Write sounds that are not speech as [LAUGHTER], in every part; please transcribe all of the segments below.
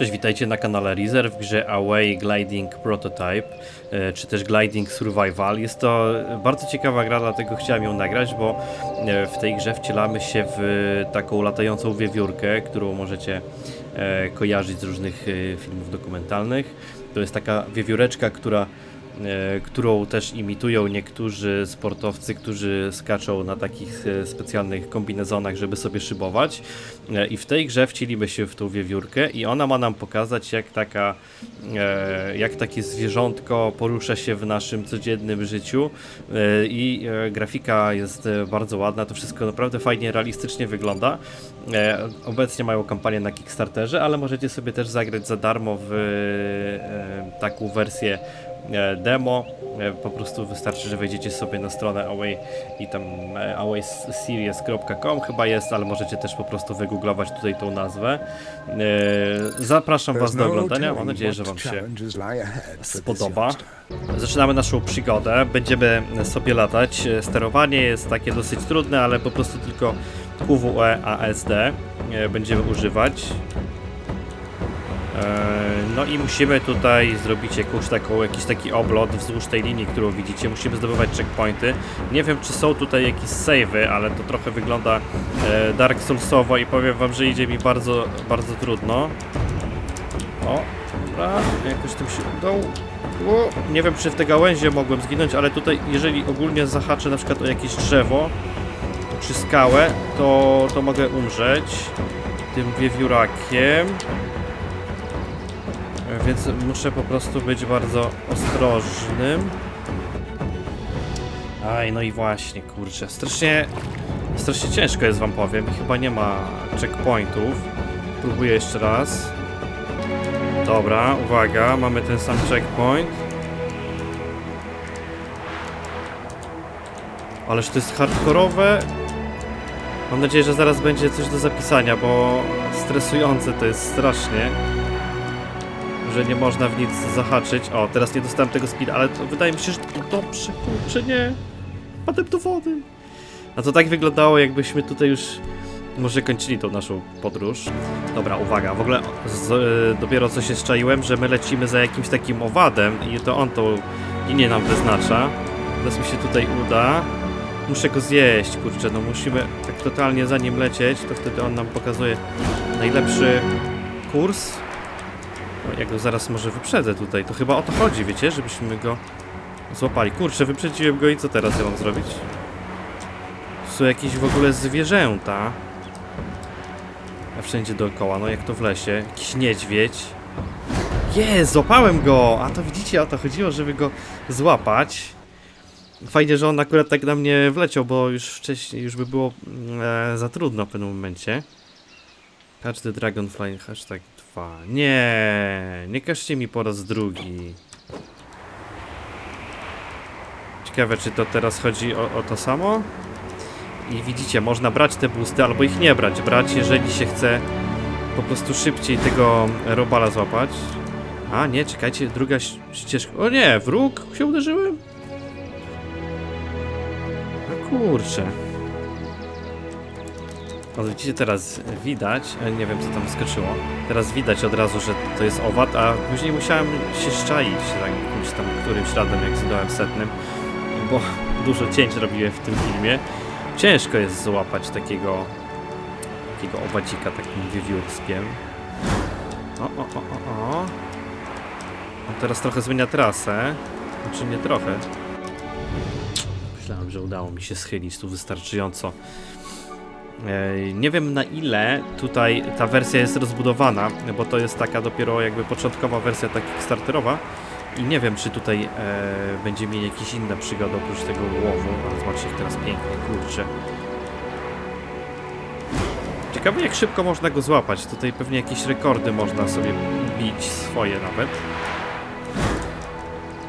Cześć, witajcie na kanale Reserve w grze Away Gliding Prototype, e, czy też Gliding Survival. Jest to bardzo ciekawa gra, dlatego chciałem ją nagrać, bo e, w tej grze wcielamy się w taką latającą wiewiórkę, którą możecie e, kojarzyć z różnych filmów dokumentalnych. To jest taka wiewióreczka, która którą też imitują niektórzy sportowcy, którzy skaczą na takich e, specjalnych kombinezonach, żeby sobie szybować. E, I w tej grze wcielimy się w tą wiewiórkę i ona ma nam pokazać, jak taka, e, jak takie zwierzątko porusza się w naszym codziennym życiu. E, I e, grafika jest e, bardzo ładna, to wszystko naprawdę fajnie, realistycznie wygląda. E, Obecnie mają kampanię na Kickstarterze, ale możecie sobie też zagrać za darmo w e, taką wersję e, demo. E, Po prostu wystarczy, że wejdziecie sobie na stronę Away i tam e, awayseries.com chyba jest, ale możecie też po prostu wygooglować tutaj tą nazwę. E, Zapraszam Was do oglądania. Mam nadzieję, że Wam się spodoba. Zaczynamy naszą przygodę. Będziemy sobie latać. Sterowanie jest takie dosyć trudne, ale po prostu tylko QWE ASD e, będziemy używać. E, No i musimy tutaj zrobić jakąś taką, jakiś taki oblot wzdłuż tej linii, którą widzicie. Musimy zdobywać checkpointy. Nie wiem, czy są tutaj jakieś save'y, ale to trochę wygląda e, Dark Soulsowo i powiem wam, że idzie mi bardzo, bardzo trudno. O, dobra, jakoś tym się udało. Nie wiem, czy w te gałęzie mogłem zginąć, ale tutaj, jeżeli ogólnie zahaczę na przykład o jakieś drzewo, czy skałę, to, to mogę umrzeć tym wiewiórakiem. Więc muszę po prostu być bardzo ostrożnym. Aj, no i właśnie, kurczę, strasznie, strasznie ciężko jest wam powiem chyba nie ma checkpointów. Próbuję jeszcze raz. Dobra, uwaga, mamy ten sam checkpoint. Ależ to jest hardkorowe. Mam nadzieję, że zaraz będzie coś do zapisania, bo stresujące to jest strasznie. Że nie można w nic zahaczyć. O, teraz nie dostałem tego speed, ale to wydaje mi się, że to dobrze, kurczę, nie. Padłem do wody. A to tak wyglądało, jakbyśmy tutaj już może kończyli tą naszą podróż. Dobra, uwaga, w ogóle z, y, dopiero co się szczaiłem, że my lecimy za jakimś takim owadem i to on tą linię nam wyznacza. Teraz mi się tutaj uda. Muszę go zjeść, kurczę, no musimy tak totalnie za nim lecieć, to wtedy on nam pokazuje najlepszy kurs. O, jak go zaraz może wyprzedzę tutaj, to chyba o to chodzi, wiecie, żebyśmy go złapali. Kurczę, wyprzedziłem go i co teraz ja mam zrobić? Są jakieś w ogóle zwierzęta. A wszędzie dookoła, no jak to w lesie. Jakiś niedźwiedź. Jest, złapałem go! A to widzicie, o to chodziło, żeby go złapać. Fajnie, że on akurat tak na mnie wleciał, bo już wcześniej, już by było e, za trudno w pewnym momencie. The Dragonfly, hashtag 2. Nie, nie każcie mi po raz drugi. Ciekawe, czy to teraz chodzi o, o to samo? I widzicie, można brać te boosty albo ich nie brać. Brać, jeżeli się chce po prostu szybciej tego robala złapać. A nie, czekajcie, druga ścieżka. O nie, wróg się uderzyłem? No kurczę. O, widzicie, teraz widać, e, nie wiem co tam skoczyło. Teraz widać od razu, że to jest owad, a później musiałem się szczaić tak, jakimś tam którymś radem, jak zdołem setnym, bo [LAUGHS] dużo cięć robiłem w tym filmie. Ciężko jest złapać takiego takiego owadzika takim wiewiórskiem. O, o, o, o, o. On teraz trochę zmienia trasę. Znaczy nie trochę. Myślałem, że udało mi się schylić tu wystarczająco. Nie wiem na ile tutaj ta wersja jest rozbudowana, bo to jest taka dopiero jakby początkowa wersja taka starterowa i nie wiem czy tutaj e, będzie mieli jakieś inne przygody oprócz tego łowu, ale zobaczcie teraz pięknie, kurczę. Ciekawe jak szybko można go złapać, tutaj pewnie jakieś rekordy można sobie bić, swoje nawet.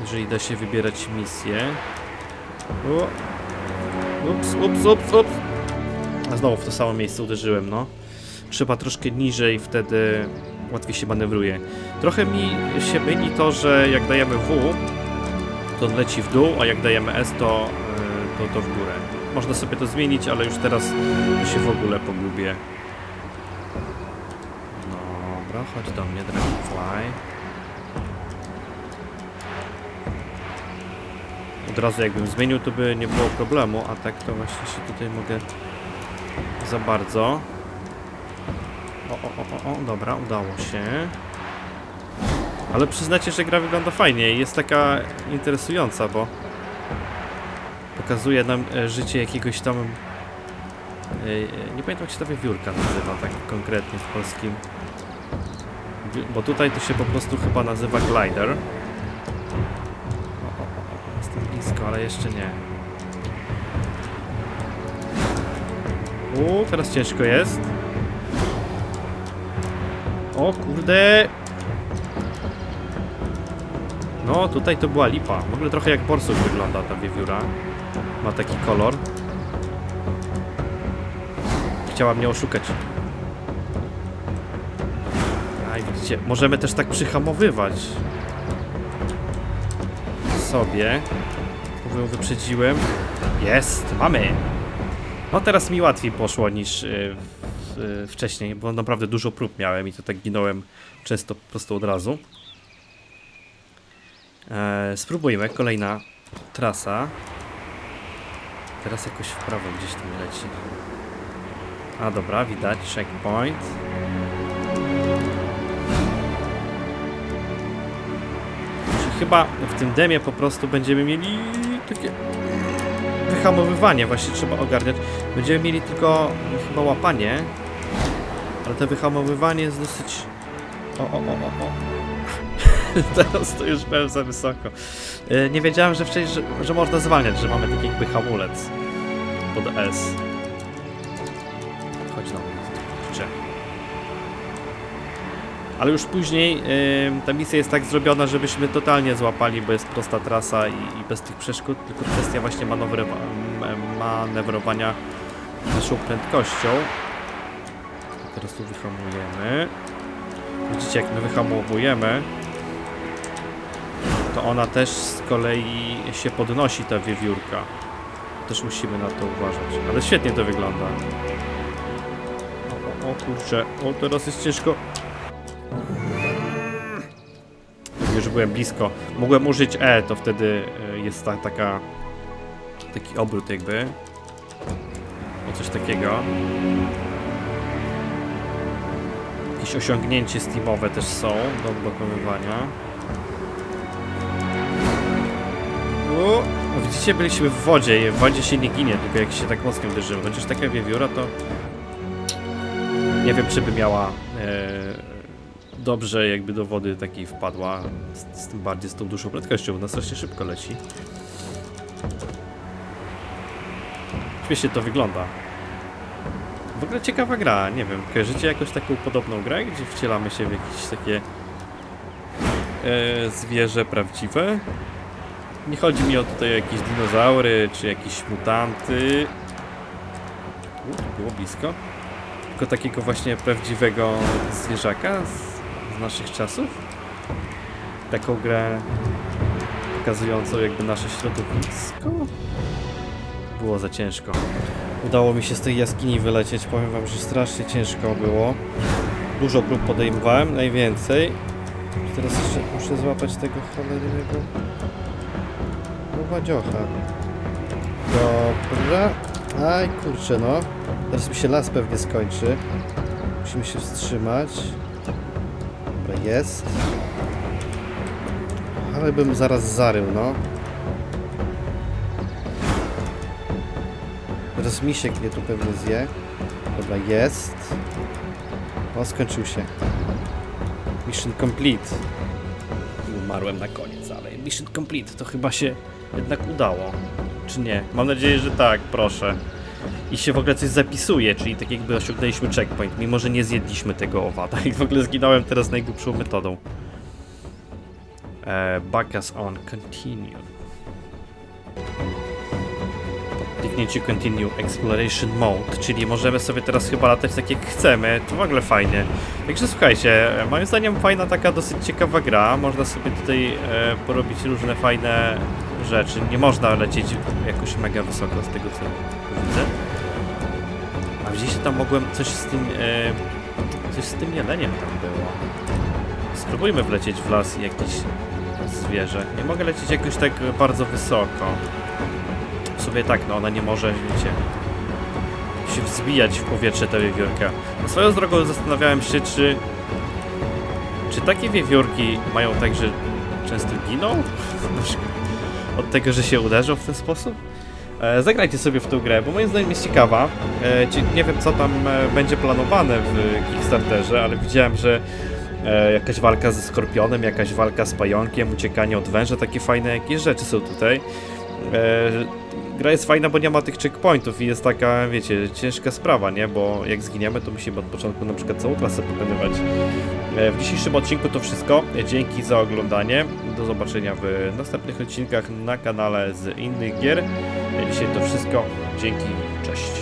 Jeżeli da się wybierać misję. O. Ups, ups, ups, ups. A znowu w to samo miejsce uderzyłem, no. Trzeba troszkę niżej, wtedy łatwiej się manewruje. Trochę mi się myli to, że jak dajemy W, to on leci w dół, a jak dajemy S, to, yy, to, to w górę. Można sobie to zmienić, ale już teraz się w ogóle pogubię. Dobra, chodź do mnie, Dragonfly. Od razu jakbym zmienił, to by nie było problemu, a tak to właśnie się tutaj mogę za bardzo. O, o, o, o, dobra, udało się. Ale przyznacie, że gra wygląda fajnie i jest taka interesująca, bo pokazuje nam e, życie jakiegoś tam... e, e, Nie pamiętam jak się ta wiewiórka nazywa tak konkretnie w polskim. Bo tutaj to się po prostu chyba nazywa glider. O, o, o, jestem blisko, ale jeszcze nie. U, teraz ciężko jest. O kurde! No, tutaj to była lipa. W ogóle trochę jak borsuk wygląda ta wiewióra. Ma taki kolor. Chciała mnie oszukać. A i widzicie, możemy też tak przyhamowywać. Sobie. Ją wyprzedziłem. Jest, mamy! No teraz mi łatwiej poszło niż y, w, y, wcześniej, bo naprawdę dużo prób miałem i to tak ginąłem często po prostu od razu. E, spróbujmy, kolejna trasa. Teraz jakoś w prawo gdzieś tam leci. A dobra, widać, checkpoint. Chyba w tym demie po prostu będziemy mieli takie wyhamowywanie właśnie trzeba ogarniać. Będziemy mieli tylko chyba łapanie, ale to wyhamowywanie jest dosyć... O, o, o, o, o. [LAUGHS] Teraz to już byłem za wysoko. E, Nie wiedziałem, że wcześniej, że, że można zwalniać, że mamy taki jakby hamulec pod S. Ale już później em, ta misja jest tak zrobiona, żebyśmy totalnie złapali, bo jest prosta trasa i, i bez tych przeszkód, tylko kwestia właśnie manewrowa manewrowania naszą prędkością. Teraz tu wyhamujemy. Widzicie, jak my wyhamowujemy, to ona też z kolei się podnosi, ta wiewiórka. Też musimy na to uważać. Ale świetnie to wygląda. O, o, o kurczę, o teraz jest ciężko. Już byłem blisko. Mogłem użyć E, to wtedy e, jest ta, taka... Taki obrót jakby. O coś takiego. Jakieś osiągnięcie steamowe też są do odblokowywania. No widzicie, byliśmy w wodzie i w wodzie się nie ginie, tylko jak się tak mocno uderzymy. Chociaż taka wiewióra to... Nie wiem, czy by miała e, dobrze jakby do wody takiej wpadła, z, z tym bardziej z tą dużą prędkością, ona strasznie szybko leci. Śmiesznie to wygląda. W ogóle ciekawa gra, nie wiem, kojarzycie jakąś taką podobną grę, gdzie wcielamy się w jakieś takie e, zwierzę prawdziwe? Nie chodzi mi o tutaj jakieś dinozaury, czy jakieś mutanty. U, było blisko. Tylko takiego właśnie prawdziwego zwierzaka naszych czasów. Taką grę pokazującą jakby nasze środowisko. Było za ciężko. Udało mi się z tej jaskini wylecieć. Powiem wam, że strasznie ciężko było. Dużo prób podejmowałem, najwięcej. Teraz jeszcze muszę złapać tego cholernego Badziocha. Dobra. Aj, kurczę, no. Teraz mi się las pewnie skończy. Musimy się wstrzymać. Jest. Ale bym zaraz zarył, no. Teraz misiek mnie tu pewnie zje. Dobra, jest. O, skończył się. Mission complete. Umarłem na koniec, ale mission complete to chyba się jednak udało. Czy nie? Mam nadzieję, że tak, proszę. I się w ogóle coś zapisuje, czyli tak jakby osiągnęliśmy checkpoint, mimo że nie zjedliśmy tego owada. [LAUGHS] I w ogóle zginąłem teraz najgłupszą metodą. E, Bacchus on continue. Po kliknięciu continue exploration mode, czyli możemy sobie teraz chyba latać tak jak chcemy. To w ogóle fajnie. Także słuchajcie, moim zdaniem fajna taka dosyć ciekawa gra. Można sobie tutaj e, porobić różne fajne rzeczy. Nie można lecieć jakoś mega wysoko z tego co widzę. Gdzieś tam mogłem coś z tym. E, coś z tym jeleniem tam było. Spróbujmy wlecieć w las i jakieś zwierzę. Nie mogę lecieć jakoś tak bardzo wysoko. W sumie tak, no ona nie może, wiecie, się wzbijać w powietrze ta wiewiórka. Na swoją drogą zastanawiałem się, czy czy takie wiewiórki mają tak, że często giną? [LAUGHS] Od tego, że się uderzą w ten sposób? E, zagrajcie sobie w tą grę, bo moim zdaniem jest ciekawa. E, nie wiem, co tam e, będzie planowane w Kickstarterze, ale widziałem, że jakaś walka ze skorpionem, jakaś walka z pająkiem, uciekanie od węża, takie fajne jakieś rzeczy są tutaj. Gra jest fajna, bo nie ma tych checkpointów i jest taka, wiecie, ciężka sprawa, nie? Bo jak zginiemy, to musimy od początku na przykład całą trasę pokonywać. E, W dzisiejszym odcinku to wszystko. Dzięki za oglądanie. Do zobaczenia w następnych odcinkach na kanale z innych gier. E, Dzisiaj to wszystko. Dzięki, cześć.